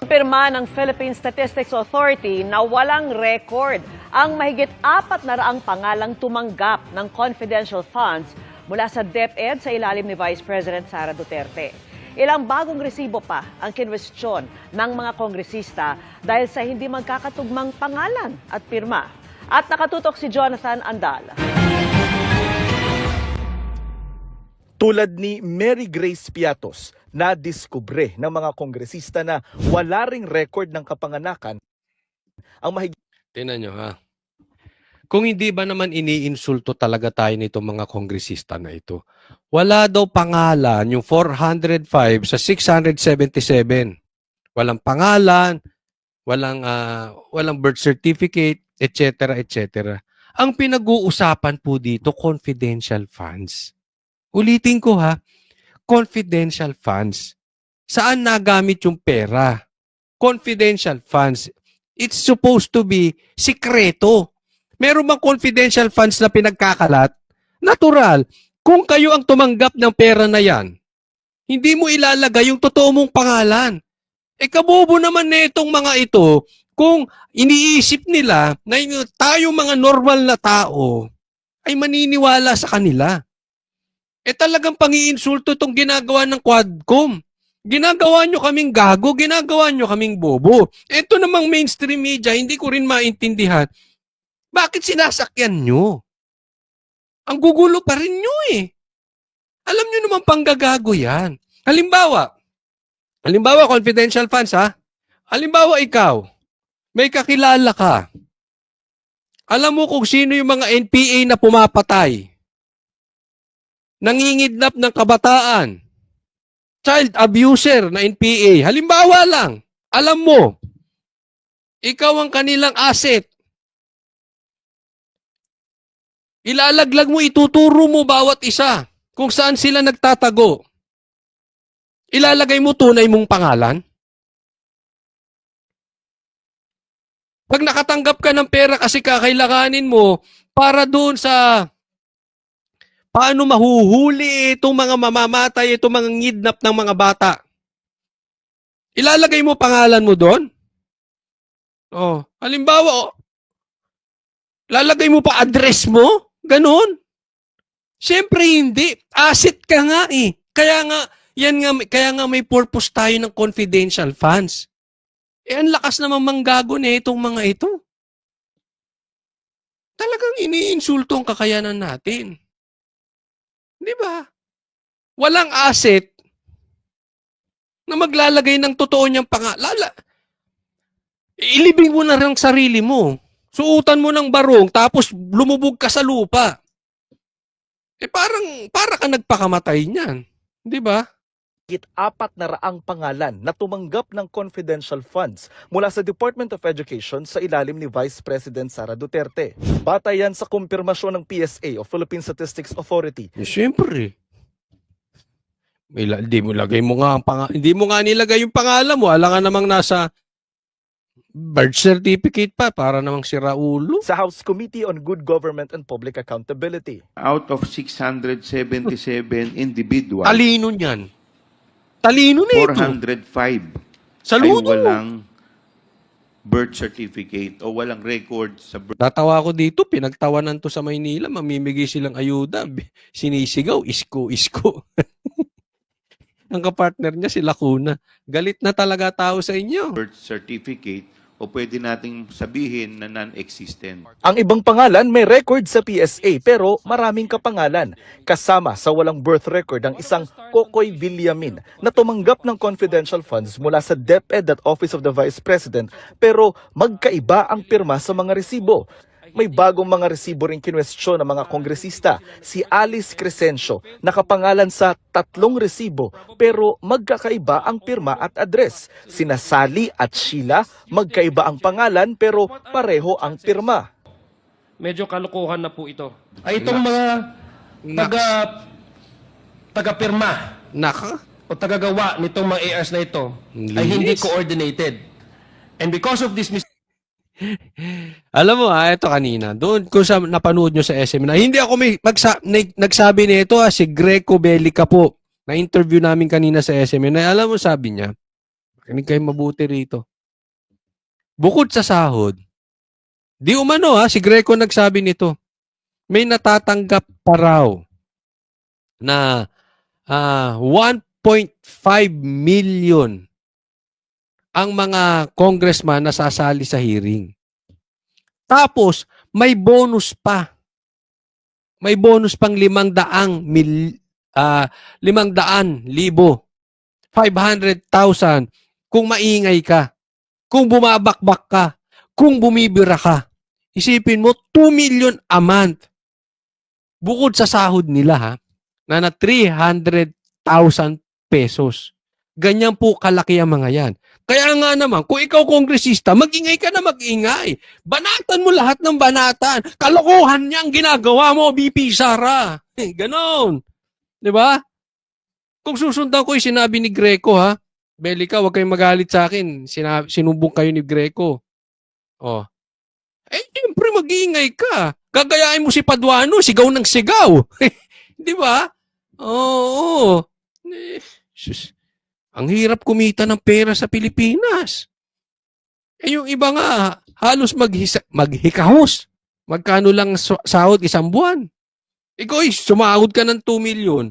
Pirma ng Philippine Statistics Authority na walang record ang mahigit apat na raang pangalang tumanggap ng confidential funds mula sa DepEd sa ilalim ni Vice President Sara Duterte. Ilang bagong resibo pa ang kinwestiyon ng mga kongresista dahil sa hindi magkakatugmang pangalan at pirma. At nakatutok si Jonathan Andal. Tulad ni Mary Grace Piatos na diskubre ng mga kongresista na wala ring record ng kapanganakan ang mahigit Tingnan nyo ha. Kung hindi ba naman iniinsulto talaga tayo nitong mga kongresista na ito, wala daw pangalan yung 405 sa 677. Walang pangalan, walang ah, walang birth certificate, etc. etc. Ang pinag-uusapan po dito confidential funds. Ulitin ko ha, confidential funds. Saan nagamit yung pera? Confidential funds it's supposed to be sikreto. Meron bang confidential funds na pinagkakalat? Natural. Kung kayo ang tumanggap ng pera na yan, hindi mo ilalagay yung totoo mong pangalan. E kabobo naman na itong mga ito kung iniisip nila na tayong mga normal na tao ay maniniwala sa kanila. Eh talagang pangiinsulto itong ginagawa ng Quadcom. Ginagawa nyo kaming gago, ginagawa nyo kaming bobo. Ito namang mainstream media, hindi ko rin maintindihan. Bakit sinasakyan nyo? Ang gugulo pa rin nyo eh. Alam nyo naman panggagago yan. Halimbawa, halimbawa confidential funds ha. Halimbawa ikaw, may kakilala ka. Alam mo kung sino yung mga NPA na pumapatay. Nangingidnap ng kabataan child abuser na NPA. Halimbawa lang, alam mo, ikaw ang kanilang asset. Ilalaglag mo, ituturo mo bawat isa kung saan sila nagtatago. Ilalagay mo tunay mong pangalan. Pag nakatanggap ka ng pera kasi kakailanganin mo para doon sa paano mahuhuli itong mga mamamatay, itong mga ngidnap ng mga bata. Ilalagay mo pangalan mo doon? Oh, halimbawa, oh, lalagay mo pa address mo? Ganon? Siyempre hindi. Asset ka nga eh. Kaya nga, yan nga, kaya nga may purpose tayo ng confidential funds. Eh, ang lakas naman manggago na itong mga ito. Talagang iniinsulto ang kakayanan natin. Di ba? Walang asset na maglalagay ng totoo niyang pangalan. Ilibing mo na rin ang sarili mo. Suutan mo ng barong tapos lumubog ka sa lupa. Eh parang para ka nagpakamatay niyan. Di ba? Apat na raang pangalan na tumanggap ng confidential funds mula sa Department of Education sa ilalim ni Vice President Sara Duterte. Batay yan sa kumpirmasyon ng PSA o Philippine Statistics Authority Eh, Siyempre. Hindi mo lagay mo nga ang pang- hindi mo nga nilagay yung pangalan mo. Alam nga namang nasa birth certificate pa para namang si Raulo. sa House Committee on Good Government and Public Accountability. out of 677 individuals, Talino niyan. Talino na ito. 405 Sa ay walang birth certificate o walang record sa birth Natawa ko dito, pinagtawanan to sa Maynila, mamimigay silang ayuda. Sinisigaw, isko, isko. Ang kapartner niya, si Lacuna. Galit na talaga tao sa inyo. birth certificate o pwede nating sabihin na non-existent. Ang ibang pangalan may record sa PSA pero maraming kapangalan. Kasama sa walang birth record ang isang Kokoy Villamin na tumanggap ng confidential funds mula sa DepEd at Office of the Vice President pero magkaiba ang pirma sa mga resibo. May bagong mga resibo rin kinwestiyon ng mga kongresista. Si Alice Crescencio nakapangalan sa tatlong resibo pero magkakaiba ang pirma at address. Sina Sally at Sheila magkaiba ang pangalan pero pareho ang pirma. medyo kalokohan na po ito. Ay itong mga taga taga-pirma Naka. o tagagawa nitong mga ARs na ito ay hindi coordinated. And because of this mis- Alam mo ha, ito kanina, doon kung sa napanood nyo sa SM na, hindi ako may magsa, nag- nagsabi nito ha, si Greco Bellica po, na interview namin kanina sa SM na, alam mo sabi niya, Kinig kayo mabuti rito. Bukod sa sahod, di umano ha, si Greco nagsabi nito, may natatanggap pa raw na ah, 1.5 million ang mga congressman na sasali sa hearing. Tapos, may bonus pa. May bonus pang limang daang mil, ah, limang daan libo. 500,000 kung maingay ka. Kung bumabakbak ka. Kung bumibira ka. Isipin mo, 2 million a month. Bukod sa sahod nila ha, na na 300,000 pesos. Ganyan po kalaki ang mga yan. Kaya nga naman, kung ikaw kongresista, magingay ka na magingay. Banatan mo lahat ng banatan. Kalokohan niya ang ginagawa mo, BP Sara. Eh, ganon. Di ba? Kung susundan ko yung sinabi ni Greco ha, Belica, huwag kayong magalit sa akin. Sina- sinumbong kayo ni Greco. Oh. Eh, siyempre mag-iingay ka. Gagayain mo si Paduano, sigaw ng sigaw. Di ba? Oo. Eh, sus. Ang hirap kumita ng pera sa Pilipinas. Eh, yung iba nga, halos maghisa- maghikahos. Magkano lang sahod isang buwan? Ikaw, eh, sumahod ka ng 2 million.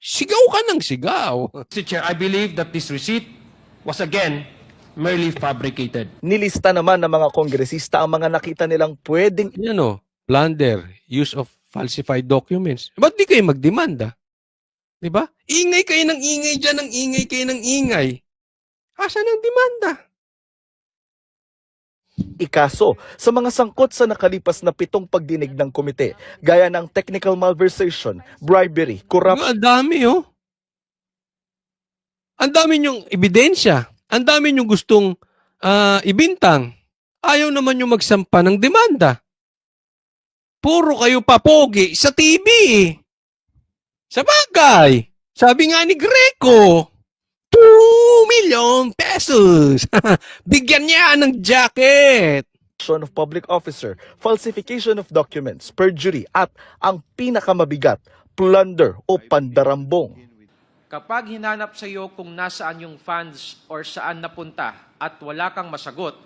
Sigaw ka ng sigaw. Mr. Chair, I believe that this receipt was again merely fabricated. Nilista naman ng mga kongresista ang mga nakita nilang pwedeng Yan o, plunder, use of falsified documents. Ba't di kayo magdemanda? Di ba? Ingay kayo ng ingay dyan, ng ingay kayo ng ingay. Asan ang demanda? ikaso sa mga sangkot sa nakalipas na pitong pagdinig ng komite, gaya ng technical malversation, bribery, corruption, Ang dami oh. Ang dami niyong ebidensya. Ang dami niyong gustong ah, ibintang. Ayaw naman yung magsampa ng demanda. Puro kayo papogi sa TV. Sa bagay. Sabi nga ni Greco, 2 million pesos. Bigyan niya ng jacket. of public officer, falsification of documents, perjury, at ang pinakamabigat, plunder o pandarambong. Kapag hinanap sa iyo kung nasaan yung funds or saan napunta at wala kang masagot,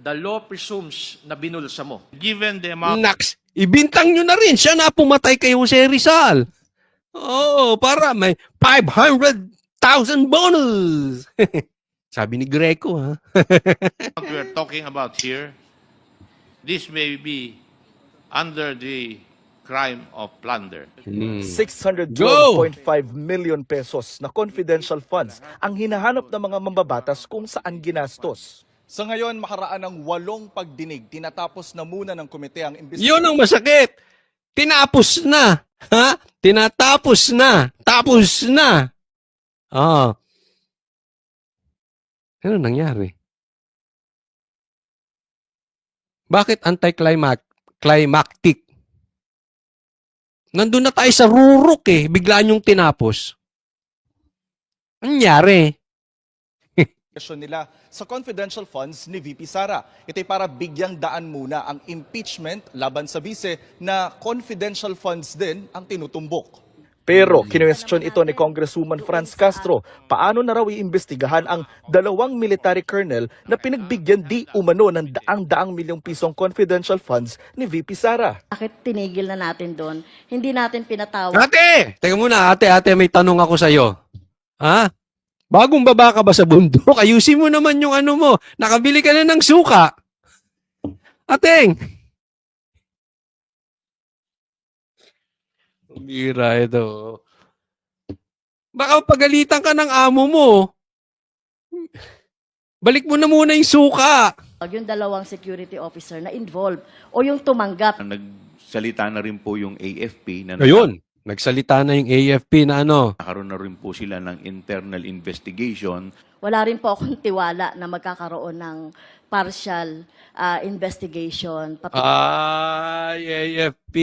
the law presumes na binulsa mo. Given the amount Naks, ibintang nyo na rin. Siya na pumatay kay Jose Rizal. Oo, para may 500,000 bonus. Sabi ni Greco, ha? we're talking about here, this may be under the crime of plunder. Hmm. 612.5 million pesos na confidential funds ang hinahanap ng mga mambabatas kung saan ginastos. Sa ngayon, makaraan ng walong pagdinig, tinatapos na muna ng komite ang Yun ang masakit. Tinapos na. Ha? Tinatapos na. Tapos na. Ah. Ano nangyari? Bakit anticlimactic? Nandun na tayo sa rurok eh. Biglaan yung tinapos. Nangyari? Investigation nila sa confidential funds ni VP Sara. Ito'y para bigyang daan muna ang impeachment laban sa bise na confidential funds din ang tinutumbok. Pero kinwestiyon ito ni Congresswoman Franz Castro, paano na raw iimbestigahan ang dalawang military colonel na pinagbigyan di umano ng daang-daang milyong pisong confidential funds ni VP Sara. Bakit tinigil na natin doon? Hindi natin pinatawag. Ate! Teka muna, ate, ate, may tanong ako sa'yo. Ha? Bagong baba ka ba sa bundok? Ayusin mo naman yung ano mo. Nakabili ka na ng suka. Ateng! Bira ito. Baka pagalitan ka ng amo mo. Balik mo na muna yung suka. Yung dalawang security officer na involved o yung tumanggap. Nagsalita na rin po yung AFP na Ayun. Nagsalita na yung AFP na ano. nakaroon na rin po sila ng internal investigation. Wala rin po akong tiwala na magkakaroon ng partial ah, investigation. Pati- Ay, AFP.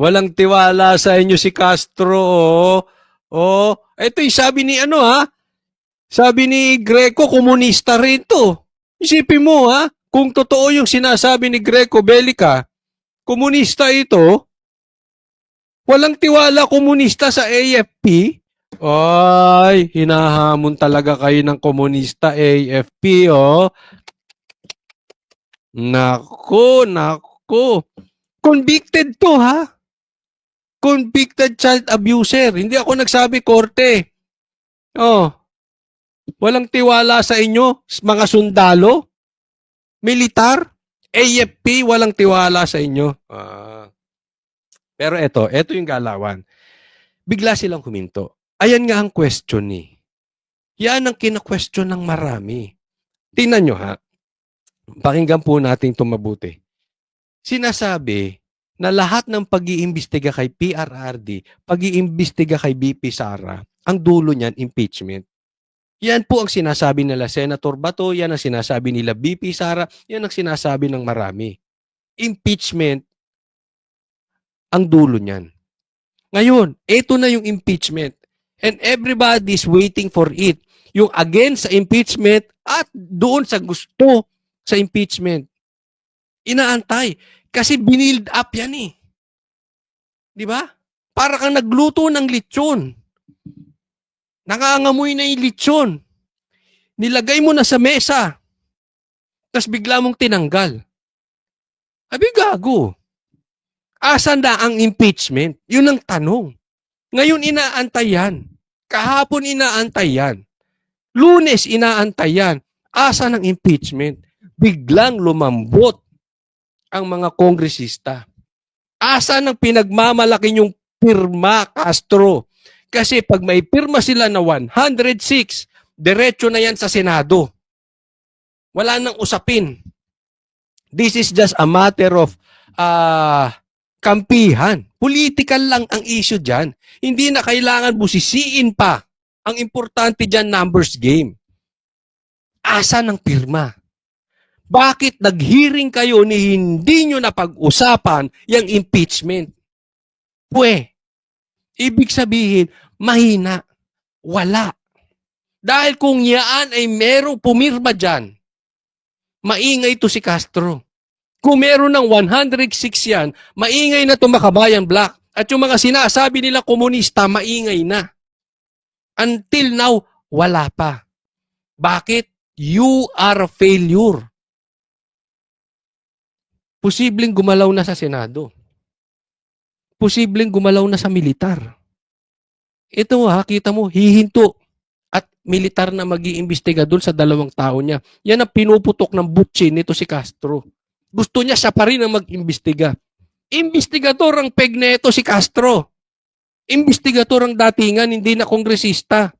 Walang tiwala sa inyo si Castro. Oh. oh. Ito yung sabi ni ano ha? Sabi ni Greco, komunista rin to. Isipin mo ha, kung totoo yung sinasabi ni Greco Belica, komunista ito, walang tiwala komunista sa AFP, Ay, hinahamon talaga kayo ng komunista AFP, oh. Nako, nako. Convicted to, ha? Convicted child abuser. Hindi ako nagsabi korte. Oh. Walang tiwala sa inyo, mga sundalo, militar, AFP, walang tiwala sa inyo. Ah. Pero eto, eto yung galawan. Bigla silang huminto. Ayan nga ang question ni. Yan ang kina-question ng marami. Tingnan nyo ha. Pakinggan po natin ito mabuti. Sinasabi na lahat ng pag-iimbestiga kay PRRD, pag-iimbestiga kay BP Sara, ang dulo niyan, impeachment. Yan po ang sinasabi nila Senator Bato, yan ang sinasabi nila BP Sara, yan ang sinasabi ng marami. Impeachment ang dulo niyan. Ngayon, ito na yung impeachment. And everybody is waiting for it. Yung against sa impeachment at doon sa gusto sa impeachment. Inaantay. Kasi binild up yan eh. Di ba? Para kang nagluto ng lechon. Nangangamoy na yung lechon. Nilagay mo na sa mesa. Tapos bigla mong tinanggal. Abi gago. Asan na ang impeachment? Yun ang tanong. Ngayon inaantay yan. Kahapon inaantay yan. Lunes inaantay yan. Asa ng impeachment? Biglang lumambot ang mga kongresista. Asa ng pinagmamalaki yung pirma Castro? Kasi pag may pirma sila na 106, diretso na yan sa Senado. Wala nang usapin. This is just a matter of ah kampihan. Political lang ang issue dyan. Hindi na kailangan busisiin pa. Ang importante dyan, numbers game. Asa ng pirma? Bakit nag-hearing kayo ni hindi nyo napag-usapan yung impeachment? Pwe, ibig sabihin, mahina. Wala. Dahil kung yaan ay merong pumirma dyan, maingay to si Castro. Kung meron ng 106 yan, maingay na to makabayan black. At yung mga sinasabi nila komunista, maingay na. Until now, wala pa. Bakit? You are a failure. Posibleng gumalaw na sa Senado. Posibleng gumalaw na sa militar. Ito ha, kita mo, hihinto at militar na mag iimbestiga doon sa dalawang tao niya. Yan ang pinuputok ng butsin nito si Castro. Gusto niya siya pa rin ang mag-imbestiga. Imbestigador ang peg na ito si Castro. Imbestigador ang datingan, hindi na kongresista.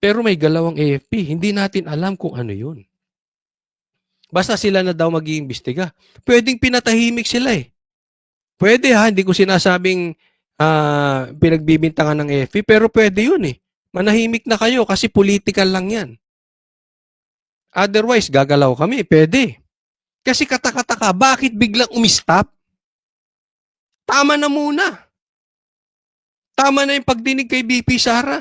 Pero may galawang AFP. Hindi natin alam kung ano yun. Basta sila na daw mag iimbestiga Pwedeng pinatahimik sila eh. Pwede ha, hindi ko sinasabing ah, pinagbibintangan ng AFP, pero pwede yun eh. Manahimik na kayo kasi political lang yan. Otherwise, gagalaw kami. Pwede. Kasi katakataka, bakit biglang umistop? Tama na muna. Tama na yung pagdinig kay BP Sara.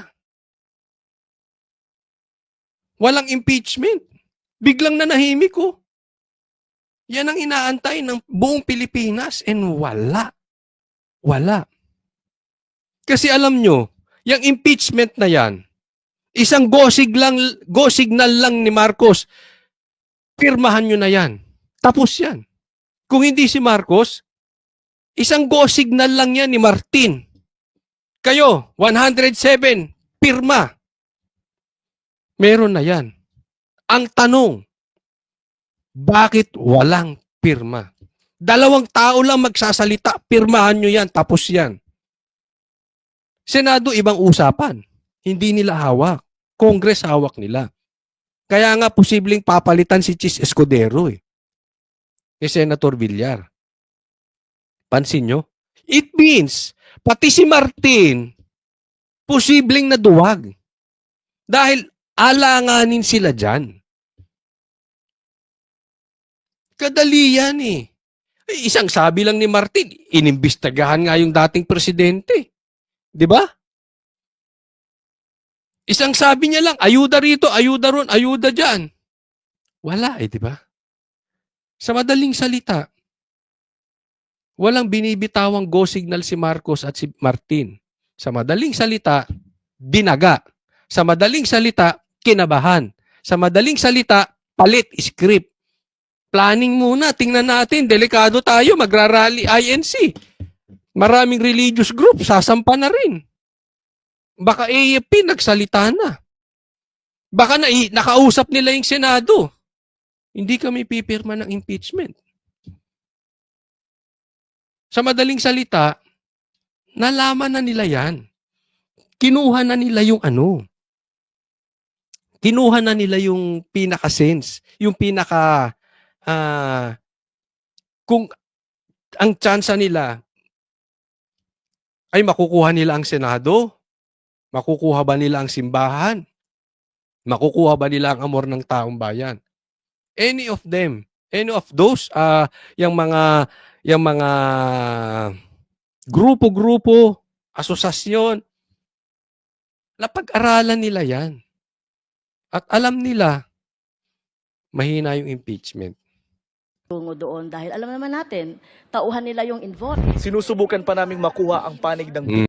Walang impeachment. Biglang nanahimik ko. Yan ang inaantay ng buong Pilipinas and wala. Wala. Kasi alam nyo, yung impeachment na yan, isang go lang, go signal lang ni Marcos, pirmahan nyo na yan. Tapos yan. Kung hindi si Marcos, isang go signal lang yan ni Martin. Kayo, 107, pirma. Meron na yan. Ang tanong, bakit walang pirma? Dalawang tao lang magsasalita, pirmahan nyo yan, tapos yan. Senado, ibang usapan. Hindi nila hawak. Congress hawak nila. Kaya nga posibleng papalitan si Chis Escudero eh. Kay Senator Villar. Pansin nyo? It means, pati si Martin, posibleng naduwag. Dahil alanganin sila dyan. Kadali yan eh. Isang sabi lang ni Martin, inimbestagahan nga yung dating presidente. Di ba? Isang sabi niya lang, ayuda rito, ayuda ron, ayuda dyan. Wala eh, di ba? Sa madaling salita, walang binibitawang go signal si Marcos at si Martin. Sa madaling salita, binaga. Sa madaling salita, kinabahan. Sa madaling salita, palit script. Planning muna, tingnan natin, delikado tayo, magrarally INC. Maraming religious group, sasampa na rin. Baka AFP nagsalita na. Baka na, nakausap nila yung Senado. Hindi kami pipirma ng impeachment. Sa madaling salita, nalaman na nila yan. Kinuha na nila yung ano. Kinuha na nila yung pinaka-sense. Yung pinaka... ah, kung ang tsansa nila ay makukuha nila ang Senado, makukuha ba nila ang simbahan, makukuha ba nila ang amor ng taong bayan. Any of them, any of those, ah yung mga yung mga grupo-grupo, asosasyon, napag-aralan nila yan. At alam nila, mahina yung impeachment. tungo doon dahil alam naman natin, tauhan nila yung involved. Sinusubukan pa naming makuha ang panig ng